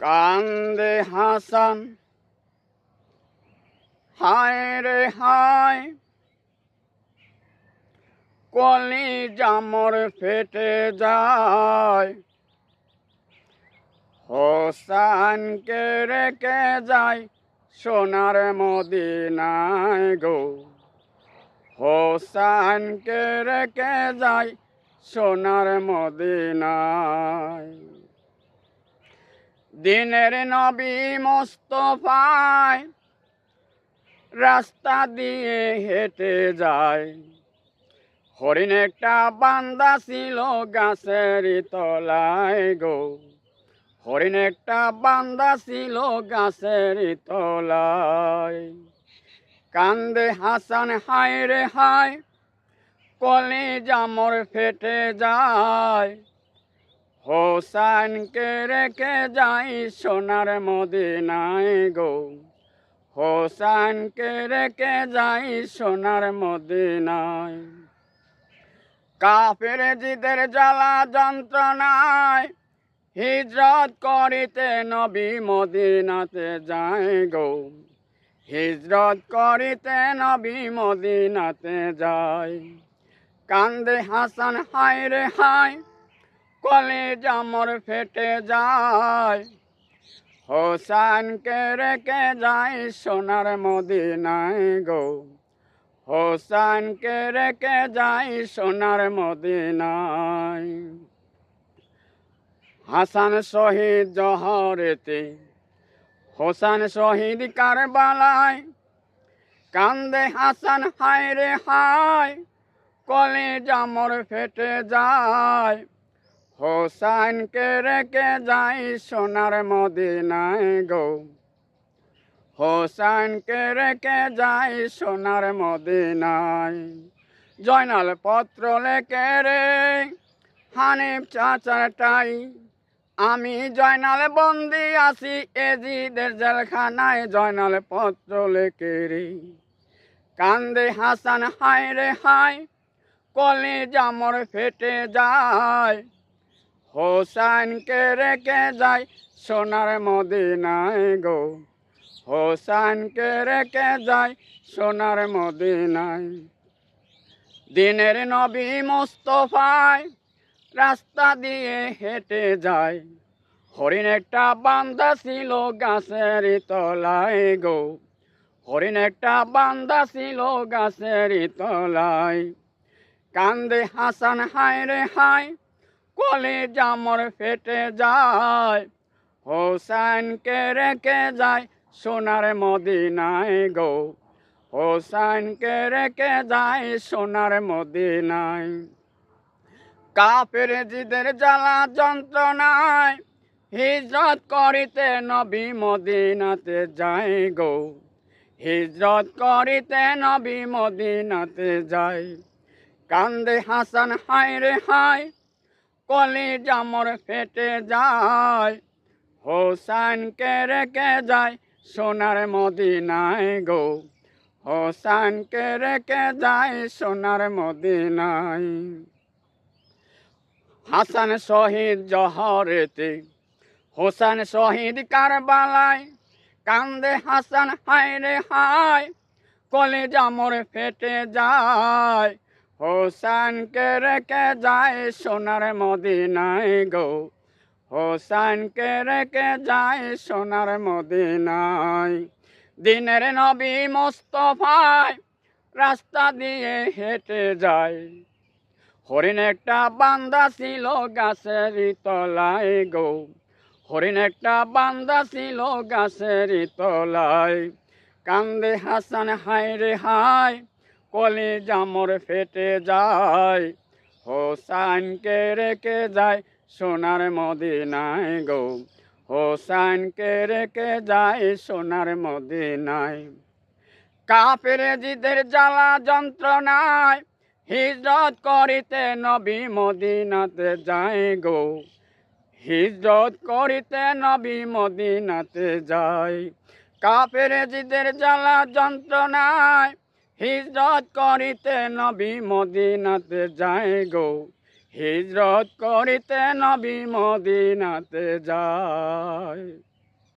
কান্দে হাসান। হায় রে হায় কলি জামর ফেটে যায়। হোসানকে রেখে যায় সোনার মদিনায় গো। হোসানকে রেখে যায় সোনার মদিনায়। দিনের নবী মোস্তফায় রাস্তা দিয়ে হেঁটে যায়। হরিণ একটা বান্দা ছিল গাছের তলায় গো। হরিণ একটা বান্দা ছিল গাছের তলায়। কান্দে হাসান, হায় রে হায় কলে জামর ফেটে যায়। হোসানকে রেখে যাই সোনার মদিনায় গো। হোসানকে রেখে যাই সোনার মদিনায়। কাফের জিদের জ্বালা যন্ত্রণায় হিজরত করিতে নবী মদিনাতে যায় গো। হিজরত করিতে নবী মদিনাতে যায়। কান্দে হাসান হায় রে হায় কলে জামর ফেটে যায়। হোসানকে রেখে যায় সোনার মদিনায় গো। হোসানকে রেখে যায় সোনার মদিনায়। হাসান শহীদ জহরেতে হোসান শহীদ কারবালায়। কান্দে হাসান হায় রে হায় কলে জামর ফেটে যায়। হোসানকে রেখে যাই সোনার মদিনায় গো। হোসানকে রেখে যাই সোনার মদিনায়। জয়নাল পত্র লেখে রে, হানিফ চাচাটাই। আমি জয়নাল বন্দি আছি, এজিদের জেলখানায় জয়নাল পত্র লেখে রে। কান্দে হাসান, হায় রে হায় কলে জামর ফেটে যায়। হোসানকে রেখে যায় সোনার মদিনায় গো। হোসানকে রেখে যায় সোনার মদিনায়। দিনের নবী মোস্তফায় রাস্তা দিয়ে হেঁটে যায় হরিণ একটা বান্দা ছিল গাছের তলায় গো। হরিণ একটা বান্দা ছিল গাছের তলায়। কান্দে হাসান হায় রে হায় কলে জামর ফেটে যায়। হোসাইনকে রেখে যায় সোনার মদিনায় গো। হোসাইনকে রেখে যায় সোনার মদিনায়। কাপের জিদের জ্বালা যন্ত্রণায় হিজরত করিতে নবী মদিনাতে যায় গো। হিজরত করিতে নবী মদিনাতে যায়। কান্দে হাসান হায় রে হায় কলি জামর ফেটে যায় হোসানকে রেখে যায় সোনার মদিনায় গো। হোসানকে রেখে যায় সোনার মদিনায়। হাসান শহীদ জহরেতে হোসান শহীদ কারবালায়, কান্দে হাসান হায় রে হায়, কলে জামর ফেটে যায় হোসানকে রেখে যায় সোনার মদিনায় গো। হোসানকে রেখে যায় সোনার মদিনায়। দিনের নবী মোস্তফায় রাস্তা দিয়ে হেঁটে যায়। হরিণ একটা বান্দা ছিল গাছের তলায় গো। হরিণ একটা বান্দা ছিল গাছের তলায়। কান্দে হাসান, হায় রে হায় কলি জামর ফেটে যায় হোসানকে রেখে যায় সোনার মদিনায় গো। হোসানকে রেখে যায় সোনার মদিনায়। কাপের জিদের জ্বালা যন্ত্রণায় হিজরত করিতে নবী মদিনাতে যায় গো। হিজরত করিতে নবী মদিনাতে যায়। কাপের জিদের জ্বালা যন্ত্রণায় হিজরত করিতে নবী মদিনাতে যায় গো। হিজরত করিতে নবী মদিনাতে যায়